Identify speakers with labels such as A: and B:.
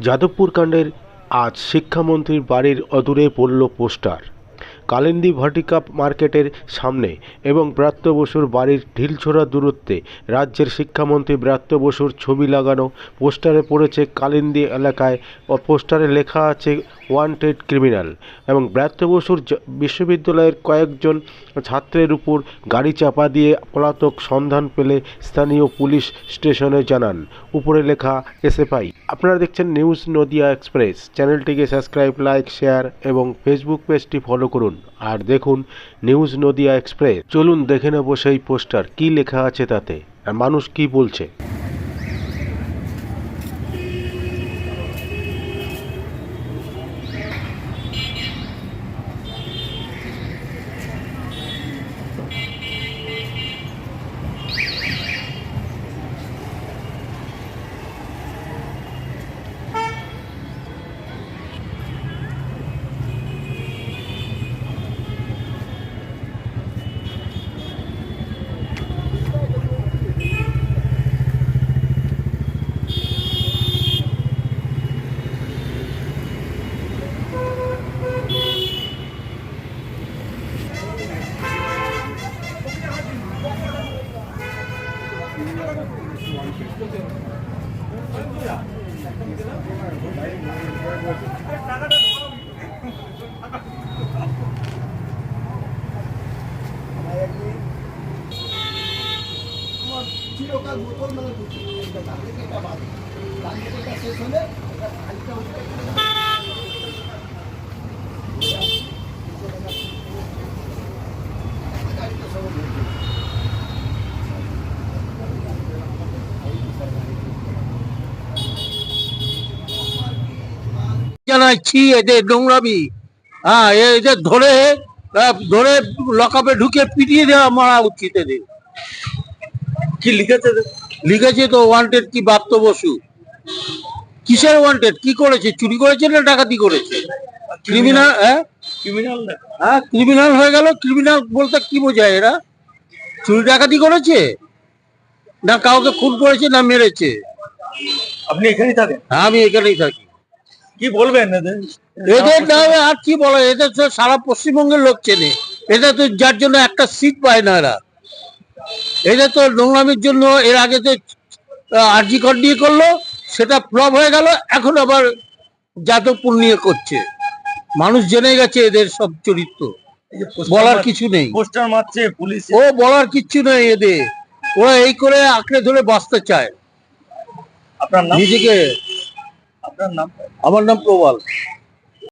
A: যাদবপুর কাণ্ডের আজ শিক্ষামন্ত্রীর বাড়ির অদূরে পড়ল পোস্টার। কালিন্দী ভাটিকা মার্কেটের সামনে এবং ব্রাত্য বসুর বাড়ির ঢিলছোড়া দূরত্বে রাজ্যের শিক্ষামন্ত্রী ব্রাত্য বসুর ছবি লাগানো, পোস্টারে পড়েছে কালিন্দী এলাকায় ও পোস্টারে লেখা আছে ওয়ান্টেড ক্রিমিনাল এবং ব্রাত্য বসুর বিশ্ববিদ্যালয়ের কয়েকজন ছাত্রের উপর গাড়ি চাপা দিয়ে পলাতক সন্ধান পেলে স্থানীয় পুলিশ স্টেশনে জানান। উপরে লেখা এসএফআই। আপনারা দেখছেন নিউজ নদিয়া এক্সপ্রেস। চ্যানেলটিকে সাবস্ক্রাইব, লাইক, শেয়ার এবং ফেসবুক পেজটি ফলো করুন। আর দেখুন নিউজ নদিয়া এক্সপ্রেস। চলুন দেখে নেব সেই পোস্টার, কি লেখা আছে তাতে, আর মানুষ কি বলছে।
B: চিরকাল বোতল মানে দুটো একটা ডান দিকে একটা বাম দিকে। ডান দিকেটা শেষ হলে এটা
C: জানাচ্ছি এদের নোংরামি। হ্যাঁ এদের ধরে ধরে লকাপে ঢুকে পিটিয়ে দেওয়া মারা উচিত এদের। কি লিখেছে লিখেছে তো ওয়ান্টেড কি বাপ্ত বসু কিসের ওয়ান্টেড? কি করেছে? চুরি করেছে না ডাকাতি করেছে? ক্রিমিনাল। হ্যাঁ?
D: ক্রিমিনাল
C: হ্যাঁ ক্রিমিনাল হয়ে গেল। ক্রিমিনাল বলতে কি বোঝায় এরা? চুরি ডাকাতি করেছে? না কাউকে খুন করেছে না মেরেছে?
D: আপনি এখানেই থাকেন?
C: হ্যাঁ আমি এখানেই থাকি।
D: কি বলবেন এদের?
C: এদের নামে আর কি বলে এদের তো সারা পশ্চিমবঙ্গের লোক চেনে। এটা তো যার জন্য একটা সিট পায় না এরা। এদের তো নোংরামির জন্য এর আগে তো আরজি কর নিয়ে করল সেটা ফ্লপ হয়ে গেল এখন আবার যাদবপুর নিয়ে করছে। মানুষ জেনে গেছে এদের সব চরিত্র। বলার কিছু নেই।
D: পোস্টার মারছে পুলিশ।
C: ও বলার কিচ্ছু নেই এদের। ওরা এই করে আঁকড়ে ধরে বাঁচতে চায়।
D: আপনার
C: নিজেকে
D: আপনার নাম?
C: আমার নাম প্রবাল।